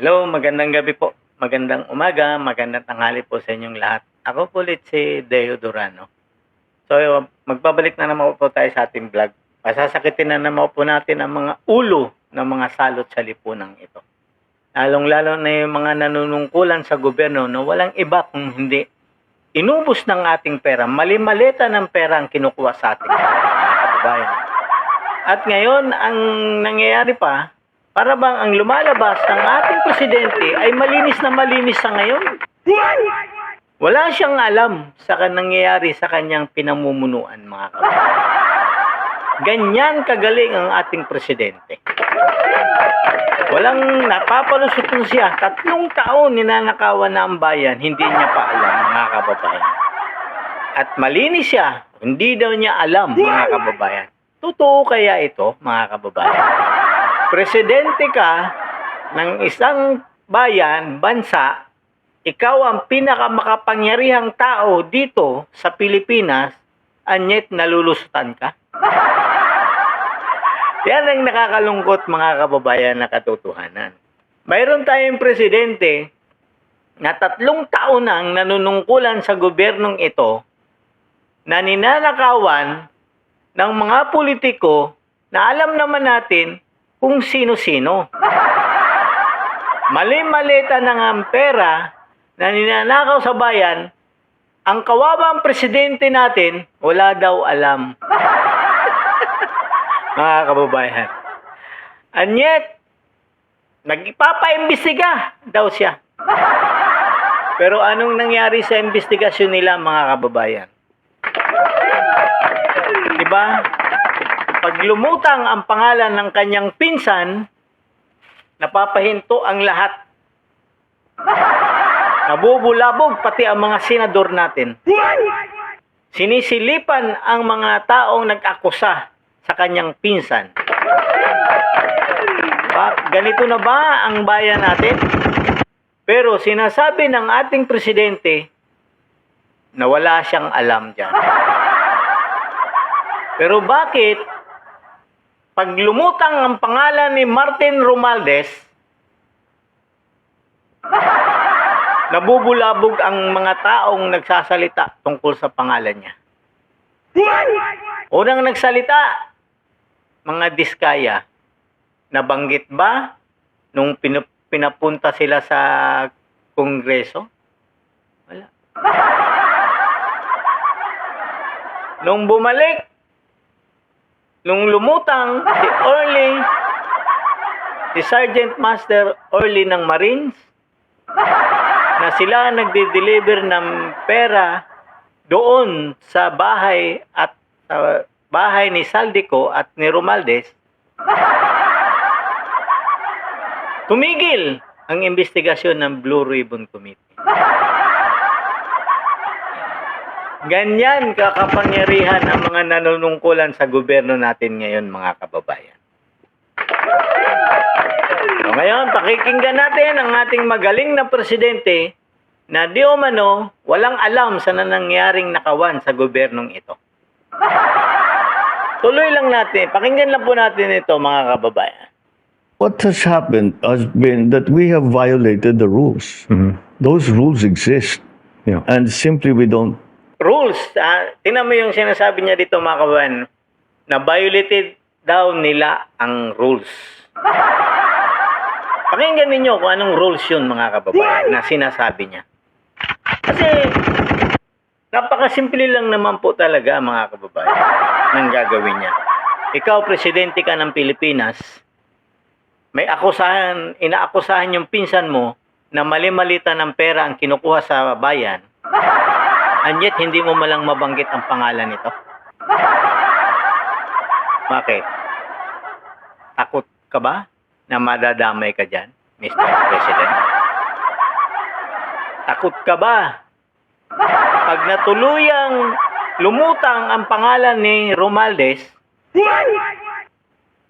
Hello, magandang gabi po. Magandang umaga, magandang tanghali po sa inyong lahat. Ako po ulit si Deo Durano. So, magbabalik na naman po tayo sa ating vlog. Pasasakitin na naman po natin ang mga ulo ng mga salot sa lipunang ito. Lalong-lalo na yung mga nanunungkulan sa gobyerno na walang iba kung hindi inubos ng ating pera. Mali-maleta ng pera ang kinukuha sa ating mga kababayan. At ngayon, ang nangyayari pa, para bang ang lumalabas ng ating presidente ay malinis na malinis sa ngayon. Wala siyang alam sa nangyayari sa kanyang pinamumunuan, mga kababayan. Ganyan kagaling ang ating presidente. Walang napapalusot na siya. Tatlong taon ninanakawan na ang bayan, hindi niya pa alam, mga kababayan. At malinis siya, hindi daw niya alam, mga kababayan. Totoo kaya ito, mga kababayan? Presidente ka ng isang bayan, bansa, ikaw ang pinakamakapangyarihang tao dito sa Pilipinas, anyet nalulusutan ka? Yan ang nakakalungkot mga kababayan na katotohanan. Mayroon tayong presidente na tatlong taon nang nanunungkulan sa gobyernong ito na ninanakawan ng mga politiko na alam naman natin kung sino-sino. Mali-malita na nga ang pera na ninanakaw sa bayan, ang kawawang presidente natin, wala daw alam. mga kababayan. And yet, nagpapaimbestiga daw siya. Pero anong nangyari sa investigasyon nila mga kababayan? Diba? Pag lumutang ang pangalan ng kanyang pinsan, napapahinto ang lahat. Nabubulabog pati ang mga senador natin. Sinisilipan ang mga taong nag-akusa sa kanyang pinsan. Ba, ganito na ba ang bayan natin? Pero sinasabi ng ating presidente na wala siyang alam dyan. Pero bakit pag lumutang ang pangalan ni Martin Romualdez, nabubulabog ang mga taong nagsasalita tungkol sa pangalan niya. Unang nagsalita, mga diskaya. Nabanggit ba nung pinu- pinapunta sila sa kongreso? Wala. Nung bumalik, nung lumutang si Orly, si Sergeant Master Orly ng Marines, na sila nagde-deliver ng pera doon sa bahay at sa bahay ni Saldico at ni Romaldes, tumigil ang investigasyon ng Blue Ribbon Committee. Ganyan kakapangyarihan ang mga nanunungkulan sa gobyerno natin ngayon, mga kababayan. So ngayon, pakikinggan natin ang ating magaling na presidente na di umano walang alam sa nanangyaring nakawan sa gobyernong ito. Tuloy lang natin, pakinggan lang po natin ito mga kababayan. What has happened has been that we have violated the rules. Those rules exist. Yeah. And simply we don't Rules, ah, tingnan mo yung sinasabi niya dito mga kababayan, na violated daw nila ang rules. Pakinggan ninyo kung anong rules yun mga kababayan na sinasabi niya. Kasi napakasimple lang naman po talaga mga kababayan ng gagawin niya. Ikaw, presidente ka ng Pilipinas, may akusahan, inaakusahan yung pinsan mo na mali-malita ng pera ang kinukuha sa bayan, and yet hindi mo malang mabanggit ang pangalan nito. Bakit? Takot ka ba na madadamay ka dyan, Mr. President? Takot ka ba? Pag natuluyang lumutang ang pangalan ni Romaldes,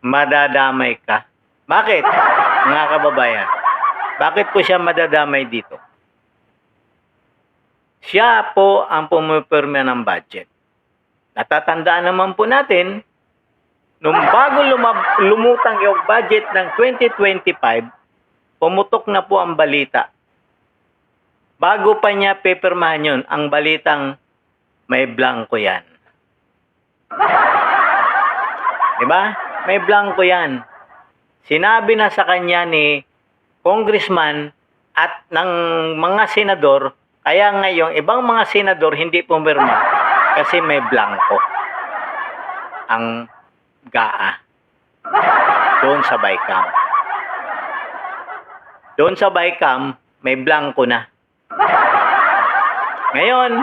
madadamay ka. Bakit, mga kababayan? Bakit po siya madadamay dito? Siya po ang pumipirma ng budget. Natatandaan naman po natin, nung bago lumab- lumutang yung budget ng 2025, pumutok na po ang balita. Bago pa niya pepirmahan yun, ang balitang may blanco yan. Diba? May blanco yan. Sinabi na sa kanya ni congressman at ng mga senador, kaya ngayon, ibang mga senador hindi pumirma kasi may blanco ang GAA doon sa Baykam. Doon sa Baykam, may blanco na. Ngayon,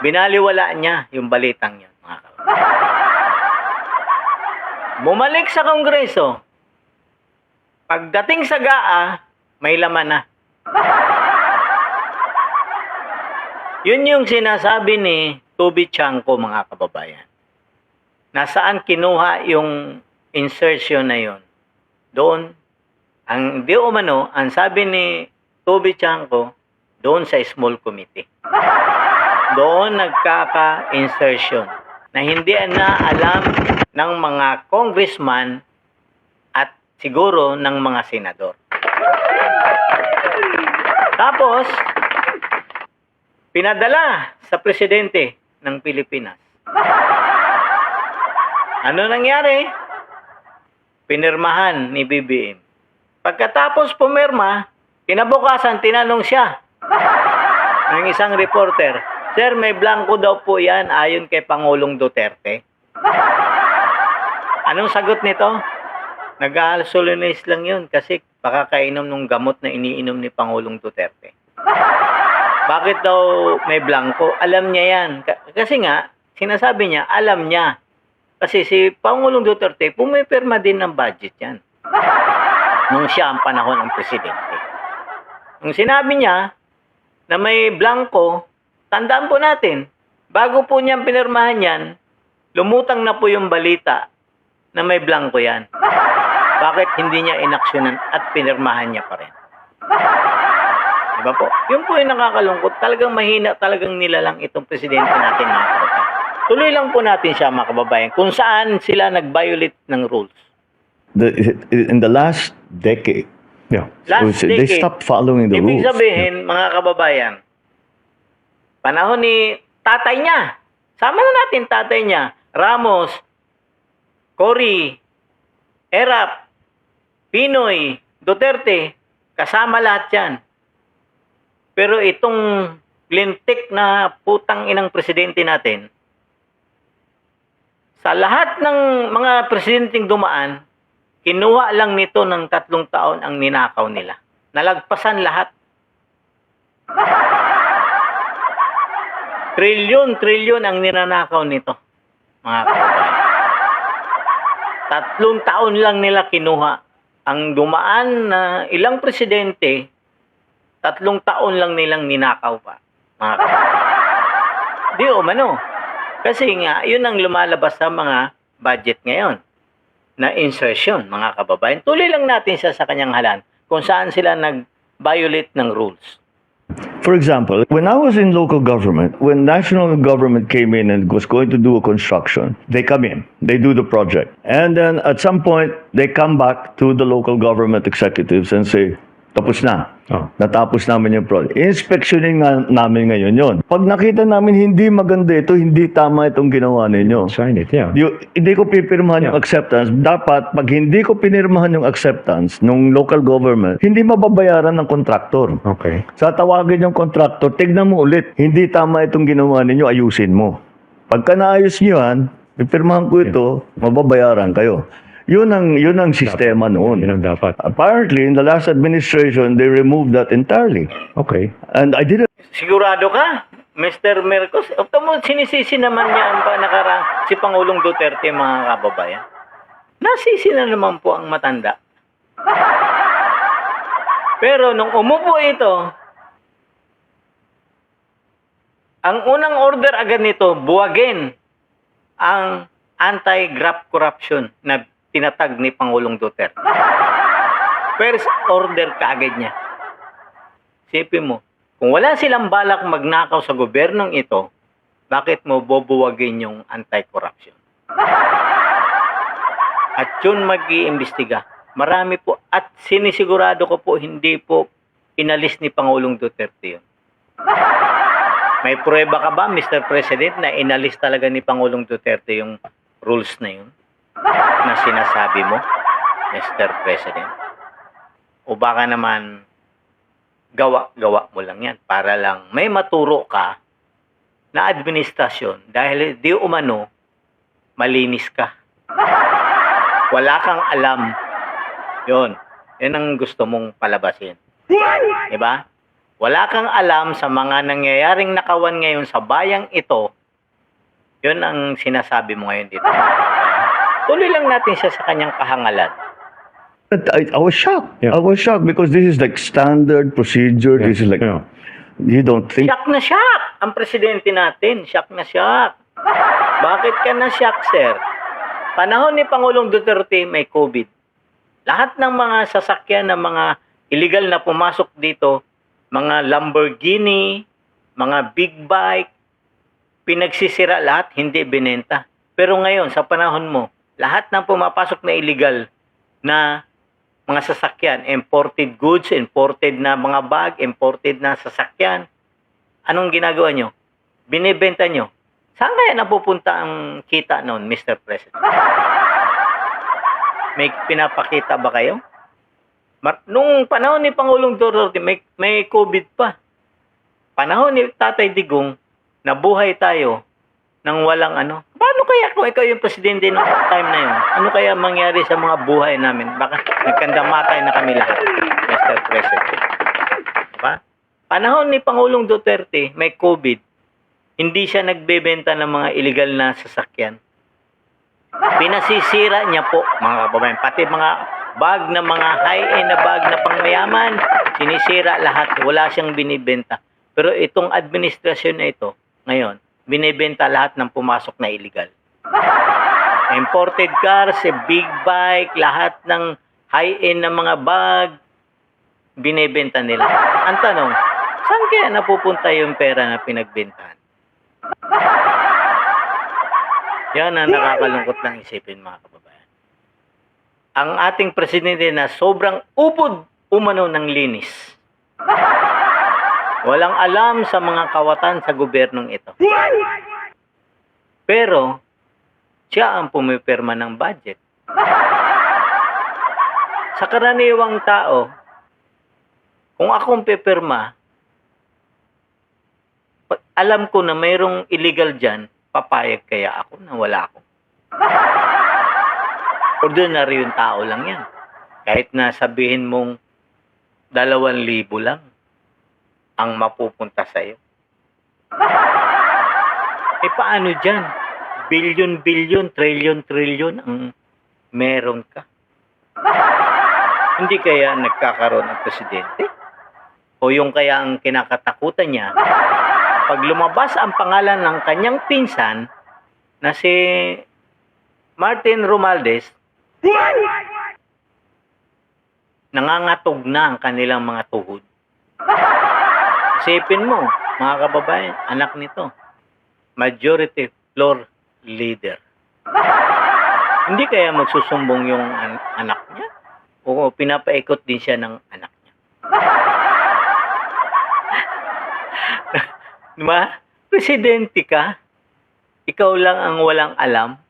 binaliwala niya yung balitang yun, mga kababayan. Bumalik sa Kongreso. Pagdating sa GAA, may laman na. Yun yung sinasabi ni Tubi Chanko, mga kababayan. Nasaan kinuha yung insertion na yun? Doon, ang di umano, ang sabi ni Tubi Chanko, doon sa small committee. Doon nagkaka-insertion na hindi na alam ng mga congressman at siguro ng mga senador. Tapos, pinadala sa presidente ng Pilipinas. Ano nangyari? Pinirmahan ni BBM. Pagkatapos pumirma, kinabukasan tinanong siya ng isang reporter, Sir, may blanco daw po yan ayon kay Pangulong Duterte. Anong sagot nito? Nag-aalsolinis lang yun kasi baka kainom ng gamot na iniinom ni Pangulong Duterte. Bakit daw may blanco? Alam niya yan. Ka- Kasi nga, sinasabi niya, alam niya. Kasi si Pangulong Duterte, pumipirma din ng budget yan. Nung siya ang panahon ng presidente. Nung sinabi niya na may blanco, tandaan po natin, bago po niyang pinirmahan yan, lumutang na po yung balita na may blanco yan. Bakit hindi niya inaksyonan at pinirmahan niya pa rin? Diba po? Yun po yung nakakalungkot. Talagang mahina talagang nilalang itong presidente natin mga kababayan. Tuloy lang po natin siya mga kababayan kung saan sila nag-violate ng rules. The, in the last decade, Yeah. Last they decade, stopped following the ibig rules. sabihin, mga kababayan, panahon ni tatay niya, sama na natin tatay niya, Ramos, Cory, Erap, Pinoy, Duterte, kasama lahat yan. Pero itong lintik na putang inang presidente natin, sa lahat ng mga presidenteng dumaan, kinuha lang nito ng tatlong taon ang ninakaw nila. Nalagpasan lahat. Trilyon, trilyon ang ninanakaw nito, mga. Tatlong taon lang nila kinuha. Ang dumaan na ilang presidente, tatlong taon lang nilang ninakaw pa, mga. Di umano. Kasi nga, yun ang lumalabas sa mga budget ngayon na insertion, mga kababayan. Tuloy lang natin siya sa kanyang halan kung saan sila nag-violate ng rules. For example, when I was in local government, when national government came in and was going to do a construction, they come in, they do the project. And then at some point, they come back to the local government executives and say, tapos na. Oh. Natapos namin yung project. Inspectioning nga namin ngayon yon. Pag nakita namin hindi maganda ito, hindi tama itong ginawa ninyo. Sign it, yeah. Yung, hindi ko pipirmahan yung Yeah. acceptance. Dapat, pag hindi ko pinirmahan yung acceptance ng local government, hindi mababayaran ng kontraktor. Okay. Sa tawagin yung kontraktor, tignan mo ulit. Hindi tama itong ginawa ninyo, ayusin mo. Pagka naayos nyo yan, pipirmahan ko ito, mababayaran kayo. Yun ang, yun ang sistema noon. Yun ang dapat. Apparently, in the last administration, they removed that entirely. Okay. And I didn't Sigurado ka, Mr. Marcos? O mo, sinisisi naman niya ang pa nakarang si Pangulong Duterte, mga kababayan. Nasisi na naman po ang matanda. Pero nung umupo ito, ang unang order agad nito, buwagin ang anti-graft corruption na tinatag ni Pangulong Duterte. First order kaagad niya. Sipin mo, kung wala silang balak magnakaw sa gobyernong ito, bakit mo bobuwagin yung anti-corruption? At yun mag-iimbestiga. Marami po at sinisigurado ko po hindi po inalis ni Pangulong Duterte yun. May prueba ka ba, Mr. President, na inalis talaga ni Pangulong Duterte yung rules na yun? Na sinasabi mo, Mr. President? O baka naman gawa-gawa mo lang yan para lang may maturo ka na administrasyon dahil di umano malinis ka. Wala kang alam. Yon. Yan ang gusto mong palabasin. Diba? Wala kang alam sa mga nangyayaring nakawan ngayon sa bayang ito. Yun ang sinasabi mo ngayon dito. Tuloy lang natin siya sa kanyang kahangalan. But I, I was shocked. Yeah. I was shocked because this is like standard procedure. This is like Yeah. you don't think. Shock na shock ang presidente natin. Shock na shock. Bakit ka na shock, sir? Panahon ni Pangulong Duterte may COVID. Lahat ng mga sasakyan ng mga illegal na pumasok dito, mga Lamborghini, mga big bike, pinagsisira lahat, hindi binenta. Pero ngayon, sa panahon mo, lahat ng pumapasok na illegal na mga sasakyan, imported goods, imported na mga bag, imported na sasakyan, anong ginagawa nyo? Binibenta nyo. Saan kaya napupunta ang kita noon, Mr. President? May pinapakita ba kayo? Mar- nung panahon ni Pangulong Duterte, may, may COVID pa. Panahon ni Tatay Digong, nabuhay tayo nang walang ano. Paano kaya kung ikaw yung presidente ng time na yun? Ano kaya mangyari sa mga buhay namin? Baka nagkandamatay na kami lahat, Mr. President. Diba? Panahon ni Pangulong Duterte, may COVID. Hindi siya nagbebenta ng mga illegal na sasakyan. Pinasisira niya po, mga kababayan, pati mga bag na mga high-end na bag na pangmayaman, sinisira lahat. Wala siyang binibenta. Pero itong administrasyon na ito, ngayon, binibenta lahat ng pumasok na illegal. Imported cars, big bike, lahat ng high-end na mga bag, binibenta nila. Ang tanong, saan kaya napupunta yung pera na pinagbentahan? Yan ang nakakalungkot ng isipin mga kababayan. Ang ating presidente na sobrang upod umano ng linis. Walang alam sa mga kawatan sa gobyernong ito. Pero, siya ang pumipirma ng budget. Sa karaniwang tao, kung akong pipirma, alam ko na mayroong illegal dyan, papayag kaya ako na wala ako. Ordinary yung tao lang yan. Kahit na sabihin mong dalawan libo lang ang mapupunta sa'yo. Eh paano dyan? Billion, billion, trillion, trillion ang meron ka. Hindi kaya nagkakaroon ng presidente? O yung kaya ang kinakatakutan niya, pag lumabas ang pangalan ng kanyang pinsan na si Martin Romualdez, nangangatog na ang kanilang mga tuhod. Isipin mo, mga kababayan, anak nito, majority floor leader. Hindi kaya magsusumbong yung an- anak niya? O pinapaikot din siya ng anak niya? Diba? Presidente ka, ikaw lang ang walang alam.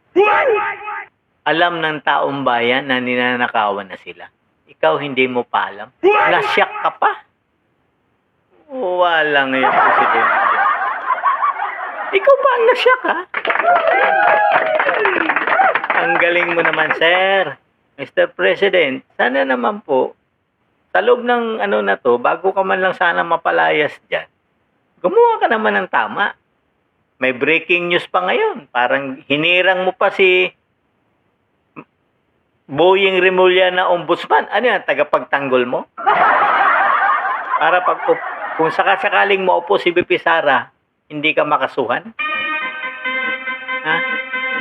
Alam ng taong bayan na ninanakawan na sila. Ikaw hindi mo pa alam. Nasyak ka pa. Wala ngayon, Presidente. Ikaw ba ang nasyak, ha? Ang galing mo naman, sir. Mr. President, sana naman po, sa loob ng ano na to, bago ka man lang sana mapalayas dyan, gumawa ka naman ng tama. May breaking news pa ngayon. Parang hinirang mo pa si Boying Remulla na ombudsman. Ano yan? Tagapagtanggol mo? Para pag kung sakasakaling maupo si BP Sara, hindi ka makasuhan? Ha?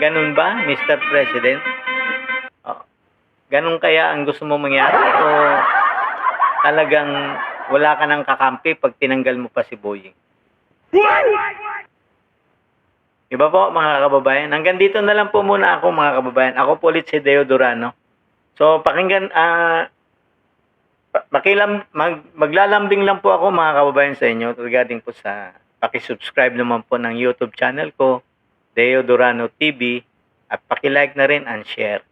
Ganun ba, Mr. President? Oh. Ganun kaya ang gusto mo mangyari? O talagang wala ka ng kakampi pag tinanggal mo pa si Boying? Iba po mga kababayan. Hanggang dito na lang po muna ako mga kababayan. Ako po ulit si Deo Durano. So, pakinggan, ah, pa- makilam, mag, maglalambing lang po ako mga kababayan sa inyo regarding po sa pakisubscribe naman po ng YouTube channel ko, Deo Durano TV, at pakilike na rin and share.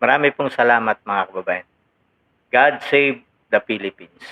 Marami pong salamat mga kababayan. God save the Philippines.